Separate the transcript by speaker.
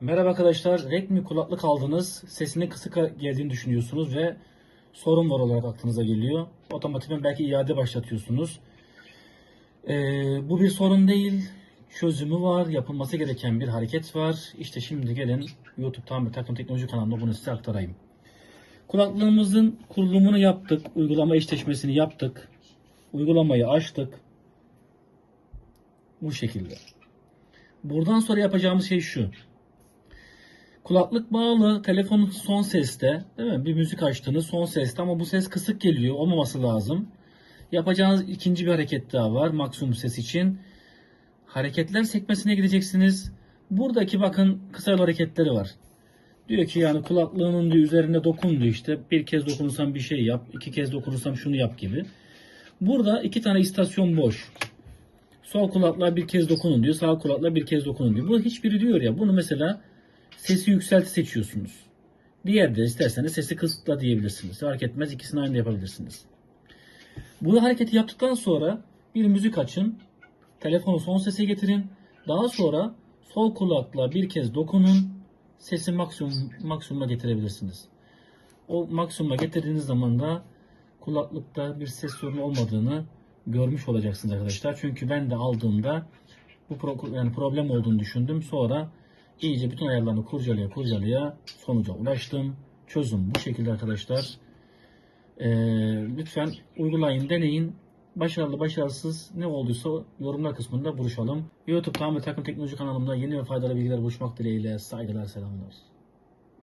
Speaker 1: Merhaba arkadaşlar. Redmi kulaklık aldınız. Sesinin kısık geldiğini düşünüyorsunuz ve sorun var olarak aklınıza geliyor. Otomatikman belki iade başlatıyorsunuz. Ee, bu bir sorun değil. Çözümü var. Yapılması gereken bir hareket var. İşte şimdi gelin YouTube Tamir Takım Teknoloji kanalında bunu size aktarayım. Kulaklığımızın kurulumunu yaptık. Uygulama eşleşmesini yaptık. Uygulamayı açtık. Bu şekilde. Buradan sonra yapacağımız şey şu. Kulaklık bağlı, telefon son seste, değil mi? Bir müzik açtınız son seste ama bu ses kısık geliyor, olmaması lazım. Yapacağınız ikinci bir hareket daha var maksimum ses için. Hareketler sekmesine gideceksiniz. Buradaki bakın kısa hareketleri var. Diyor ki yani kulaklığının diyor, üzerine dokun diyor işte. Bir kez dokunursam bir şey yap, iki kez dokunursam şunu yap gibi. Burada iki tane istasyon boş. Sol kulaklığa bir kez dokunun diyor. Sağ kulaklığa bir kez dokunun diyor. Bu hiçbiri diyor ya. Bunu mesela sesi yükselti seçiyorsunuz. Diğer de isterseniz sesi kısıtla diyebilirsiniz. Fark etmez ikisini aynı yapabilirsiniz. Bu hareketi yaptıktan sonra bir müzik açın. Telefonu son sese getirin. Daha sonra sol kulakla bir kez dokunun. Sesi maksimum maksimuma getirebilirsiniz. O maksimuma getirdiğiniz zaman da kulaklıkta bir ses sorunu olmadığını görmüş olacaksınız arkadaşlar. Çünkü ben de aldığımda bu pro- yani problem olduğunu düşündüm. Sonra iyice bütün ayarlarını kurcalaya kurcalaya sonuca ulaştım. Çözüm bu şekilde arkadaşlar. Ee, lütfen uygulayın, deneyin. Başarılı, başarısız ne olduysa yorumlar kısmında buluşalım. YouTube Tamir Takım Teknoloji kanalımda yeni ve faydalı bilgiler buluşmak dileğiyle saygılar, selamlar.